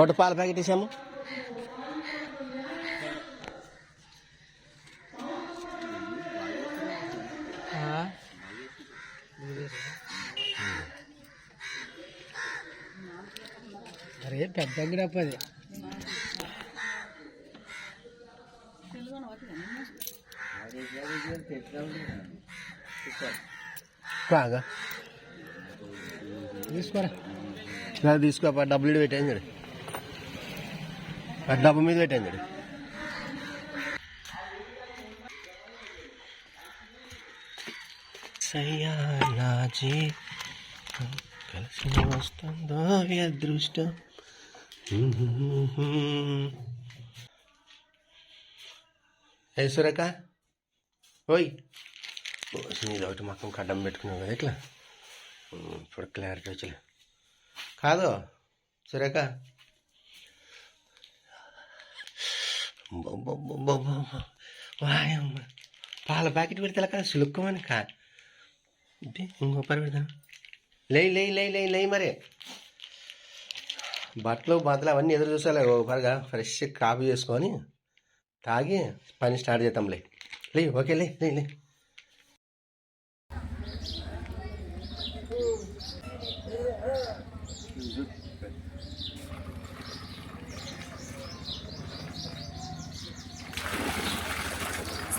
ఒకటి పాల ప్యాకెట్ ఇచ్చాము అరే పెద్ద గ్రాప్ అది. తీసుకోరా తీసుకో ఆ డబ్బులు పెట్టాను చూడు డబ్బు మీద పెట్టాను సయ్యా కలిసి వస్తుందో? అదృష్టం. సురేఖ? ఓయ్. నీది ఒకటి మొత్తం కడ్డం పెట్టుకున్నావు కదా ఇట్లా ఇప్పుడు క్లారిటీ వచ్చలే కాదు సురేఖ. వాయమ్మ పాల ప్యాకెట్ పెడితే కదా సులుక్కమని కా. ఇంకో పని పెడతాను. లే లే లే లే లే మరి. బట్టలు బట్టలు అవన్నీ ఎదురు చూసాలే ఒక ఫ్రెష్ కాఫీ చేసుకొని తాగి పని స్టార్ట్ చేద్దాంలే. లే ఓకే లే లే లే.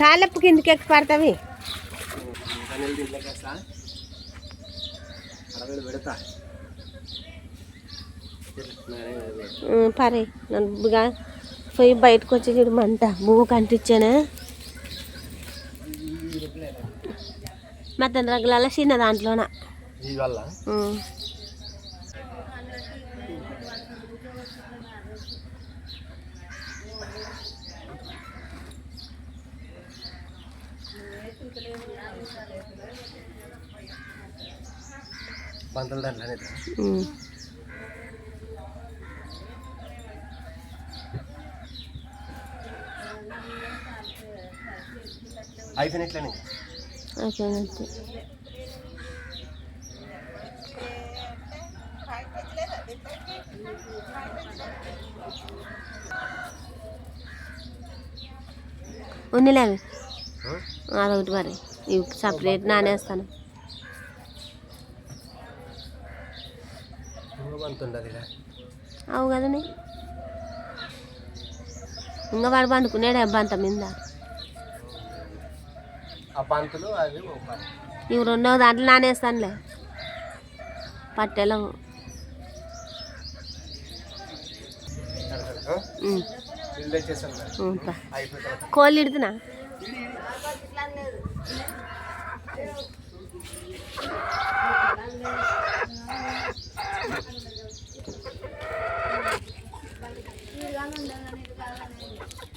సాలెప్పు కిందకి ఎక్కి పడతావి? పరే నన్నుగా పోయి బయటకు వచ్చి చూడు మంట భూమి మతన్ రగ్గాల చిన్న దాంట్లోన? పంతుల దాంట్లోనే. అయిపోయినట్లేనే అయిపోయినట్టు అదొకటి మరి. ఇవి సపరేట్ నానేస్తాను. అవు కదనే. ఇంకా వాడు పండుకున్నాడు అబ్బంత మీద. ఆ పంతులు అవి ఓ పని. ఇవి రెండో దాంట్లో నానేస్తానులే. పట్టెలో. సరే సరే ఆ? ఉం. ఇల్లు తెచ్చేసాను మరి. ఉం, పా. అయిపోయిన తర్వాత కోళ్ళు ఇడుతున్నా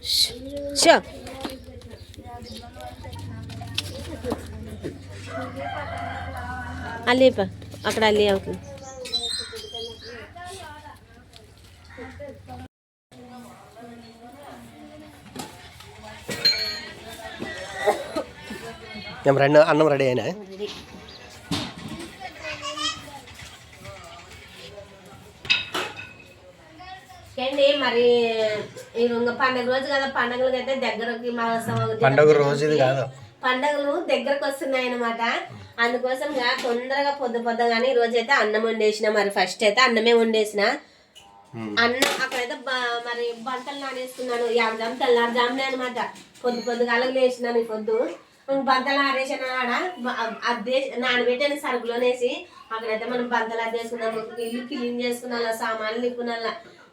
షో అల్లి పా అక్కడ అల్లి అవుతుంది ఏం రెండు అన్నం రెడీ అయినా ఏంటి మరి ఈ ఇంకా పండగ రోజు కదా పండగలకి అయితే దగ్గరకి మా పండగ రోజు కాదు. పండగలు దగ్గరకు వస్తున్నాయి అనమాట అందుకోసం తొందరగా పొద్దు పొద్దుగానే ఈ రోజు అయితే అన్నం వండేసిన. మరి ఫస్ట్ అయితే అన్నమే వండేసిన. అన్నం అక్కడైతే మరి బంతలు నానేసుకున్నాను. తెల్లారు జామునే అనమాట పొద్దు పొద్దుగాలకు లేచినాను ఈ పొద్దు. బంతలు ఆరేసిన ఆడ అద్దే నానబెట్టాను సరుకులోనేసి. అక్కడైతే మనం బంతలు అద్దేసుకున్నాము. ఇల్లు క్లీన్ చేసుకున్నా సామాన్లు లిక్కున్నా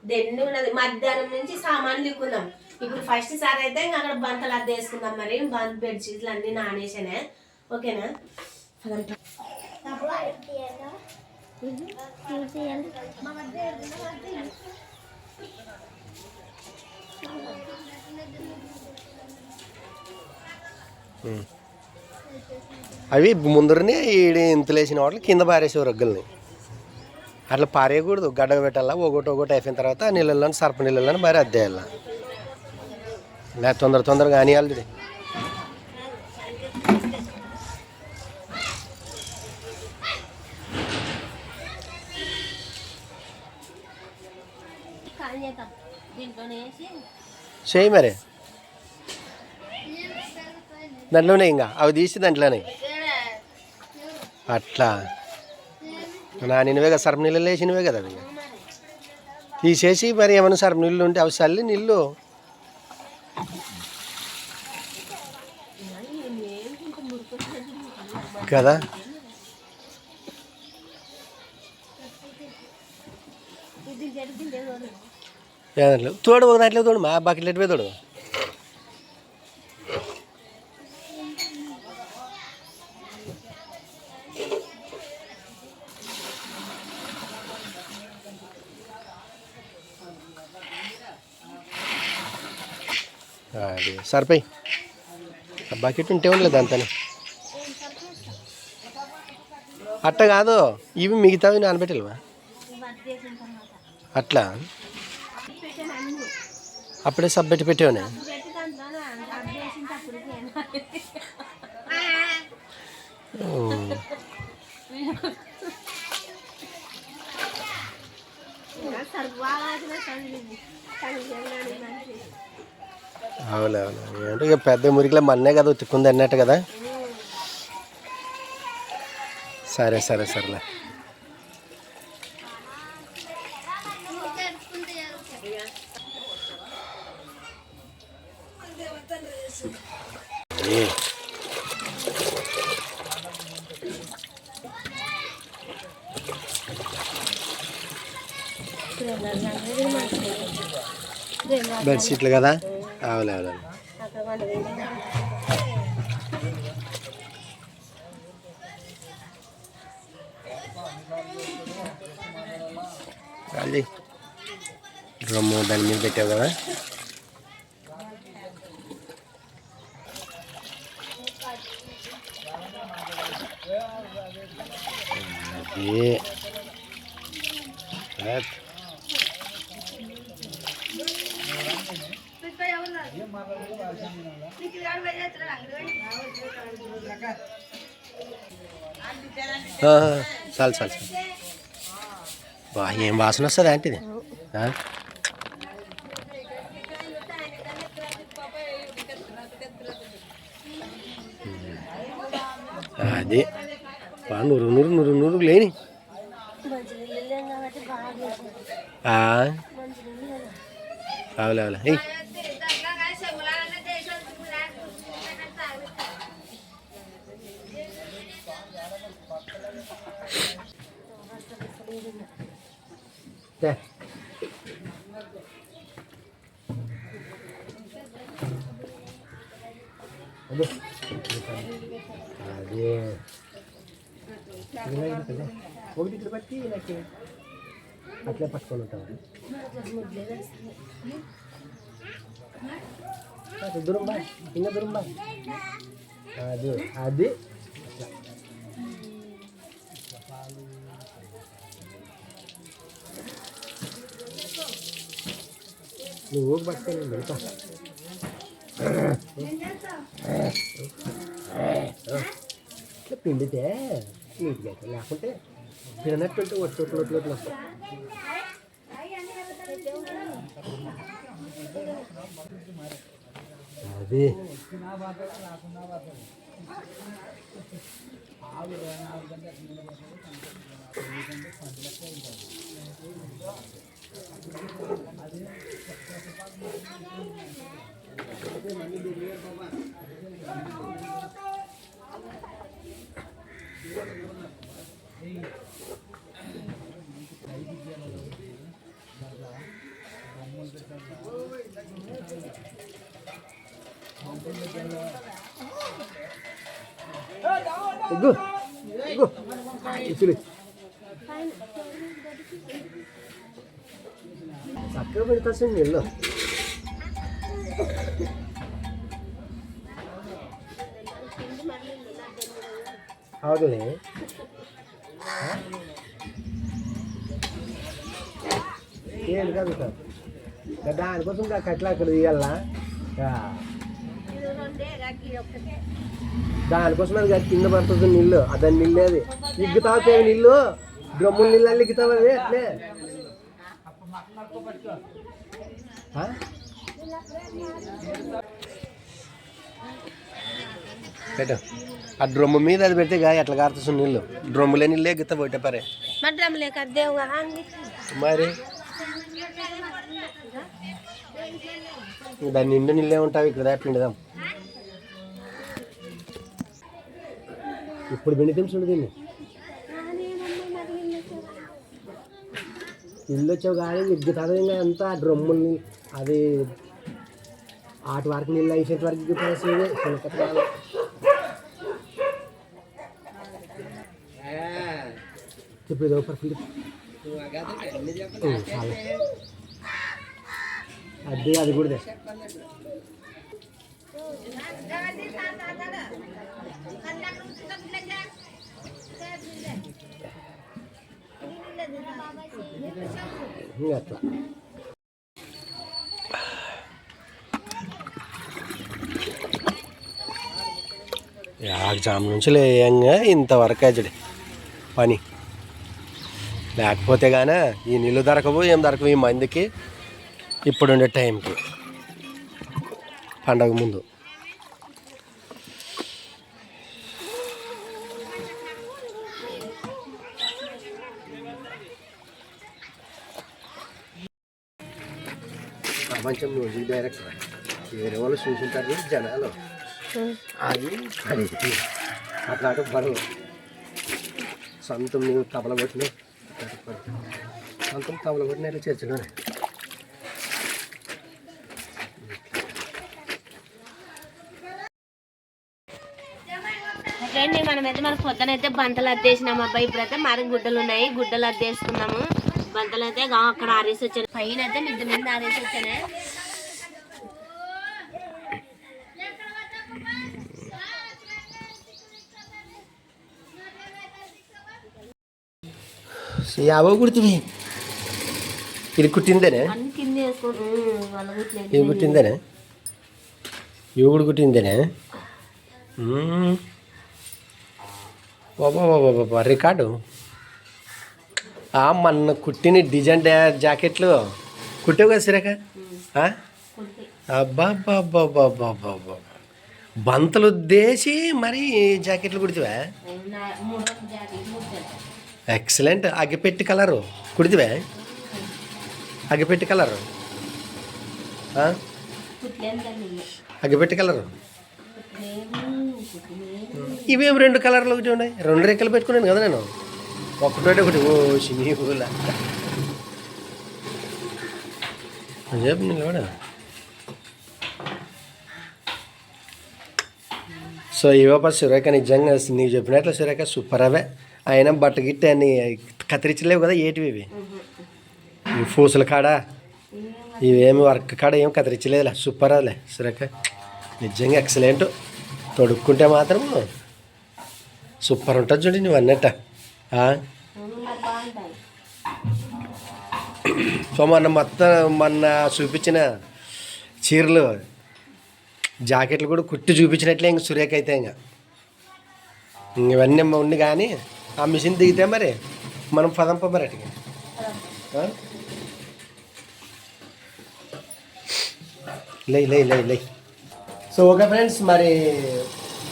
దెన్ని ఉన్నది మధ్యాహ్నం నుంచి సామాన్లు లిక్కున్నాం ఇప్పుడు ఫస్ట్ సారి అయితే ఇంకా అక్కడ బంతలు అద్దేసుకున్నాం మరి. బంత్ బెడ్షీట్లు అన్ని నానేసానే. ఓకేనా? అవి ముందరనే ఈడి ఇంతలేసిన వాటికి కింద పారేసే రగ్గుల్ని అట్లా పారేయకూడదు. గడ్డ పెట్టాలా ఒకటి ఒకటి అయిపోయిన తర్వాత నీళ్ళల్లో సర్ప నీళ్ళలో మరి అద్దేయాల లే తొందర తొందరగా అనియాలి చేయి మరి. దాంట్లోనే ఇంకా. అవి తీసి దాంట్లోనే. అట్లా. నానినవే కదా సర్ఫ్ నీళ్ళు వేసినవే కదా అవి తీసేసి మరి ఏమైనా సర్ఫ్ నీళ్ళు ఉంటే అవి చల్లి నీళ్ళు. కదా? తోడు ఒక దాంట్లో తోడు మా బకెట్ పోయి తోడు? అది. సరిపోయి బకెట్ ఉంటే ఉండలేదు అంతనే అట్ట కాదు ఇవి మిగతావి నానబెట్టాలివా? అట్లా? అప్పుడే సబ్బెట్టి పెట్టావునే? పెట్టి అవునవును అంటే ఇక పెద్ద మురికిలో మన్నే కదా ఉతుక్కుంది అన్నట్టు కదా? సరే సరే సరేలే. బెడ్షీట్లు కదా? అవులే అవులే అక్కడ డ్రమ్ము దాని మీద పెట్టావు కదా అది అది. ఆ, చాలు చాలు చాలు. బా ఏం వాసన వస్తుంది ఏంటిది ఆ? అది. బా నూరు నూరు నూరు నూరు లేని. బాగా అవులే అవులే అదే అదే ఇలా ఉంటుంది. ఒకటి ఇక్కడ పట్టి నాకు అట్లే పట్టుకొని ఉంటాను అది దూరం బా ఇంకా దూరం బా అది అది అట్లా. నువ్వు ఊరు పట్టుకొని వెళ్తా ఇట్లా పిండితే నీట్గా అయితే లేకుంటే తినట్టుంటే ఒట్టు ఒట్లు ఒట్లు ఒట్లు వస్తాయి అది ఇగ్గు ఇగ్గు ఇచ్చులు చక్కగా పెడతా సార్ నీళ్ళు అవుతుంది ఏంటి కాదు సార్. దానికోసం ఇంకా కట్ల అక్కడ తీయాలా దానికోసం అది కింద పడుతుంది నీళ్ళు. అదని నీళ్ళు అది. ఇగ్గుతావు నీళ్ళు. డ్రమ్ముల నీళ్ళు ఇగ్గుతావు అది అట్లే. పెట్టు. ఆ డ్రమ్ము మీద అది పెడితే గా ఎట్లా కారుతుంది నీళ్ళు. డ్రమ్ములే నీళ్ళు ఎగ్గుతా పోయితే పరే. మరి? దాని నిండు నీళ్ళే ఉంటాయి ఇక్కడ పిండిదాం. ఇప్పుడు పిండి తెలుసు దీన్ని? ఇల్లు వచ్చావు కానీ ఎగ్గుతుంది ఇంకా అంతా డ్రమ్ములు అది ఆటి వరకు నీళ్ళు అయిపోయేంత వరకు ఎగ్గిపోయేది చెప్పు ఇది ఒకటి అది అది కూడా అట్లా ఎగ్జామ్ నుంచి లేయంగా ఇంతవరకు అజడి పని. లేకపోతే కానీ ఈ నీళ్ళు దొరకవు ఏం దొరకవు ఈ మందికి. ఇప్పుడుండే టైంకి. పండగ ముందు. ప్రపంచం మ్యూజిక్ డైరెక్టర్. వేరే వాళ్ళు చూసుంటారు జనాలు. అది అట్లాంటి అట్లా బరువు. సొంతం నువ్వు తబల కొట్టిన సొంతం తబల కొట్టిన చర్చలోనే ఫ్రెండ్ మనమైతే మన పొద్దునైతే బంతలు అద్దేసినాం అబ్బాయి ఇప్పుడైతే మరి గుడ్డలు ఉన్నాయి. గుడ్డలు అద్దేసుకున్నాము. బంతలు అయితే అక్కడ ఆరేసి వచ్చాను. పైన అయితే మిద్ద మీద ఆరేసి వచ్చాను. యాభై కుడుతుంది. ఇది కుట్టిందేనే? ఇది కుట్టిందేనే? ఇవి కూడా కుట్టిందేనే. బాబా బాబా బాబా రికార్డు. ఆ మొన్న కుట్టిన డిజైన్ జాకెట్లు కుట్టావు కదా సిరక? ఆ? అబ్బా బాబా బాబా బాబా బంతలు దేసి మరి జాకెట్లు కుడితివా? ఎక్సలెంట్ అగ్గిపెట్టి కలరు. కుడితివే అగ్గిపెట్టి కలరు. అగ్గిపెట్టి కలరు. ఇవేం రెండు కలర్లు ఒకటి ఉన్నాయి? రెండు రెక్కలు పెట్టుకున్నాను కదా నేను. ఒకటోటి ఒకటి. ఓ సినీ పూల చెప్పు నిలబడా? సో ఇవప్ప సురేఖ నిజంగా నీకు చెప్పినట్లు సురేఖ సూపర్ అవే. అయినా బట్ట గిట్ట అన్ని కత్తిరించలేవు కదా ఏటివి ఇవి? ఇవి పూసల కాడ? ఇవేమి వర్క్ కాడ ఏం కత్తిరించలేదులే. సూపర్ అదిలే. సురేఖ నిజంగా ఎక్సలెంట్. తొడుక్కుంటే మాత్రం సూపర్ ఉంటుంది చూడండి నువ్వు అన్నట్ట. సో మొన్న మొత్తం మొన్న చూపించిన చీరలు జాకెట్లు కూడా కుట్టి చూపించినట్లే ఇంక సురేఖ అయితే ఇంకా. ఇంక ఇవన్నీ ఉండి కానీ ఆ మిషన్ దిగితే మరి మనం పదంప మరి అటుకి. లే లే లే లే. సో ఓకే ఫ్రెండ్స్ మరి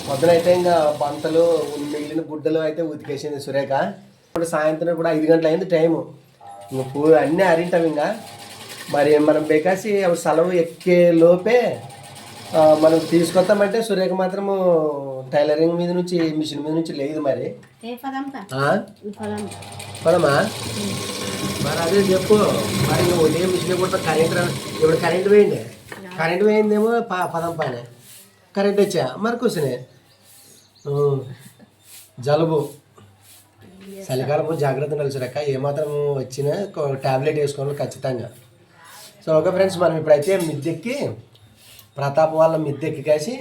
పొద్దునైతే ఇంకా బంతలు మిగిలిన గుడ్డలు అయితే ఉతికేసింది సురేఖ. ఇప్పుడు సాయంత్రం కూడా ఐదు గంటలు అయింది టైము. ఇంకా పూ అన్నీ అరింటాం ఇంకా. మరి మనం బేకాసి సెలవు ఎక్కే లోపే మనం తీసుకొస్తామంటే సురేఖ మాత్రము టైలరింగ్ మీద నుంచి మిషన్ మీద నుంచి లేదు మరి. పదమా? మరి అదే చెప్పు. మరి ఉదయం మిషన్ కూడా కరెంట్ ఇప్పుడు కరెంట్ పోయింది. కరెంట్ పోయిందేమో ప పదం పైన. కరెంట్ వచ్చా? మరి కూర్చునే. జలుబు. చలికాలము జాగ్రత్త నిలిచిరాక ఏమాత్రం వచ్చినా టాబ్లెట్ వేసుకోవాలి ఖచ్చితంగా. సో ఓకే ఫ్రెండ్స్ మనం ఇప్పుడైతే మిద్దెక్కి ప్రతాప్ వాళ్ళ మిద్దెక్కి కాసి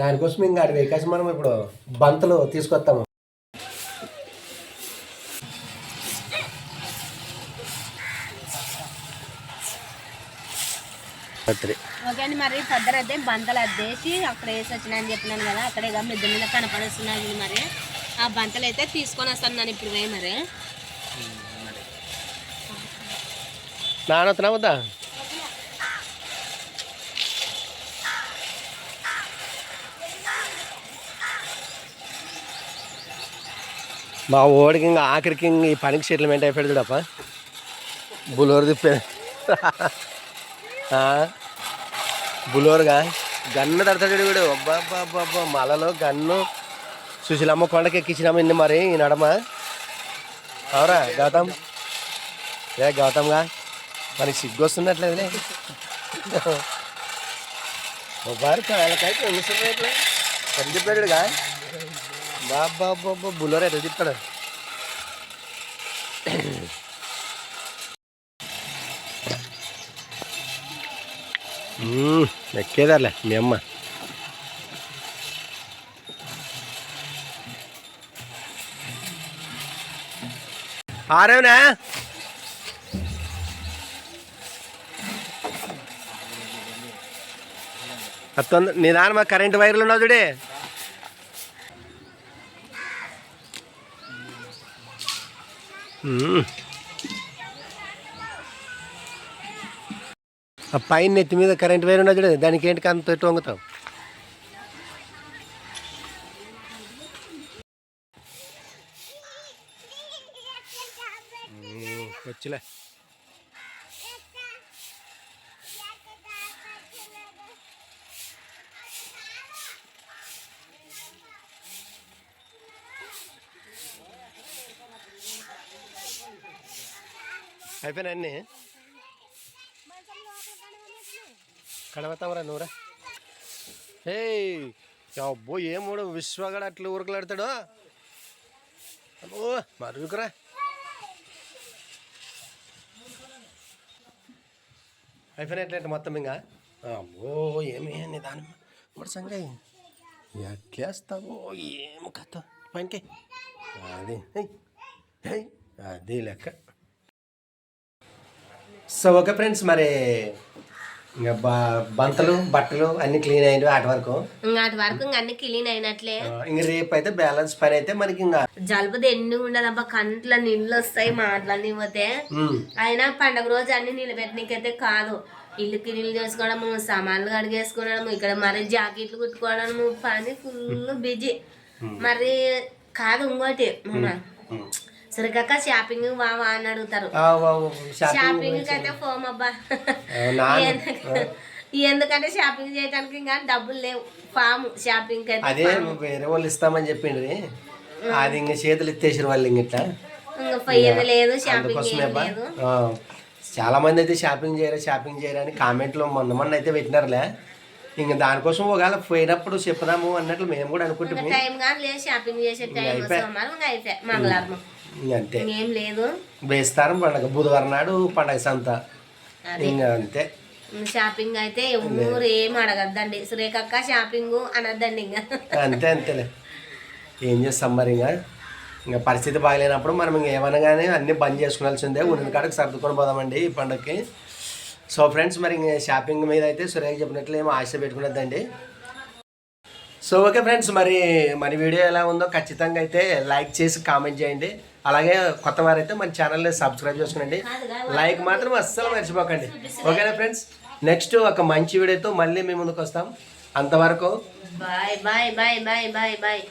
దానికోసం ఇంకా అడిగి కాసి మనం ఇప్పుడు బంతలు తీసుకొస్తాము. ఓకే అండి మరి పొద్దున అయితే బంతలు అద్దేసి అక్కడ వేసి వచ్చినాయని చెప్పినాను కదా అక్కడే ఇక మిద్ద మీద కనపడేస్తున్నాయి మరి. ఆ బంతలు అయితే తీసుకొని వస్తాను నేను ఇప్పుడు పోయి మరి. నానొత్తున్నా వద్దా? మా ఓడికి ఇంకా ఆఖరికి ఈ పనికి సెటిల్మెంట్ అయిపోయాడు చూడప్ప బులోరు తిప్పే బులోరుగా? గన్ను తడతాడు వీడు. అబ్బా అబ్బా అబ్బా అబ్బా మలలో గన్ను. సుశీలమ్మ కొండకి ఎక్కించినాము ఇన్ని మరి ఈ నడమ. అవురా గౌతమ్? ఏ గౌతమ్గా? మనకి సిగ్గు వస్తున్నట్లేదులే బారు కాళ్ళకైతే ఎన్నిసార్లు బాబా బాబా బుల్లర్ ఎట్లా తిప్పాడు ఎక్కేదాలే మీ అమ్మ. ఆరేవునా? తొందర నిదానమా కరెంటు వైర్లు ఉన్నావు చూడే. ఆ పైన నెత్తి మీద కరెంట్ వైర్ ఉన్నది చూడే దానికి ఏంటి అంత పెట్టి వచ్చిలే. అయిపోయినా అన్నీ కడవతామరా నువ్వురా. ఏయ్ అబ్బో ఏమోడు విశ్వగడ అట్లా ఊరకలాడతాడు అబ్బో మరుగురా అయిపోయినట్లయితే మొత్తం ఇంకా? అబ్బో ఏమి దాని ఇప్పుడు సంగతి ఎట్లేస్తావో ఏం కథ. పనికి. అది అది లెక్క. సో ఓకే ఫ్రెండ్స్ మరి ఇంకా బంతలు బట్టలు అన్ని క్లీన్ అయినవి వాటి వరకు. అటు వరకు ఇంకా అన్ని క్లీన్ అయినట్లే. ఇంక రేపు అయితే బ్యాలెన్స్ పని అయితే మనకి ఇంకా జలుబు ఎండు ఉండదబ్బా కంట్ల నీళ్ళు వస్తాయి మాటలన్నీ పోతే అయినా పండగ రోజు అన్ని నిలబెట్టనీకైతే కాదు. ఇల్లు క్లీన్ చేసుకోవడము సామాన్లు కడిగేసుకోవడము ఇక్కడ మరి జాకెట్లు కుట్టుకోవడము పని ఫుల్ బిజీ మరి కాదు ఇంకోటి సరికాక షాపింగ్ బావా అని అడుగుతారు. షాపింగ్ అయితే పోమ్ అబ్బా. ఎందుకంటే షాపింగ్ చేయడానికి ఇంకా డబ్బులు లేవు. ఫామ్ షాపింగ్ అయితే అదే వేరే వాళ్ళు ఇస్తామని చెప్పిండ్రి. అది ఇంక చేతులు ఎత్తేసారు వాళ్ళు ఇంక ఇట్లా. లేదు షాపింగ్. లేదు. చాలా మంది అయితే షాపింగ్ చేయరా షాపింగ్ చేయరా అని కామెంట్లో మొన్న మొన్న అయితే పెట్టినారులే. ఇంక దానికోసం ఒకవేళ పోయినప్పుడు చెప్పుదాము అన్నట్లు మేము కూడా ఇంకా అంతే ఇంకేం లేదు. బేస్తారం పండగ బుధవారం నాడు పండగ సంత. ఇంకా అంతే షాపింగ్ అయితే ఊరు ఏం అడగద్దండి. సురేఖక్క షాపింగ్ అనద్దండి ఇంకా. అంతే అంతేలే. ఏం చేస్తాం మరి ఇంకా ఇంకా పరిస్థితి బాగలేనప్పుడు మనం ఇంక కానీ అన్నీ బంద్ చేసుకోవాల్సిందే ఉన్న కాడకి సర్దుకొని పోదామండి ఈ పండగకి సో ఫ్రెండ్స్ మరి ఇంక షాపింగ్ మీద అయితే సురేఖ చెప్పినట్లు ఏమో ఆశ పెట్టుకున్నదండి సో ఓకే ఫ్రెండ్స్ మరి మన వీడియో ఎలా ఉందో ఖచ్చితంగా అయితే లైక్ చేసి కామెంట్ చేయండి. అలాగే కొత్త వారైతే మన ఛానల్ని సబ్స్క్రైబ్ చేసుకునండి. లైక్ మాత్రం అస్సలు మర్చిపోకండి. ఓకేనా ఫ్రెండ్స్ నెక్స్ట్ ఒక మంచి వీడియోతో మళ్ళీ మీ ముందుకు వస్తాం. అంతవరకు bye bye bye bye bye bye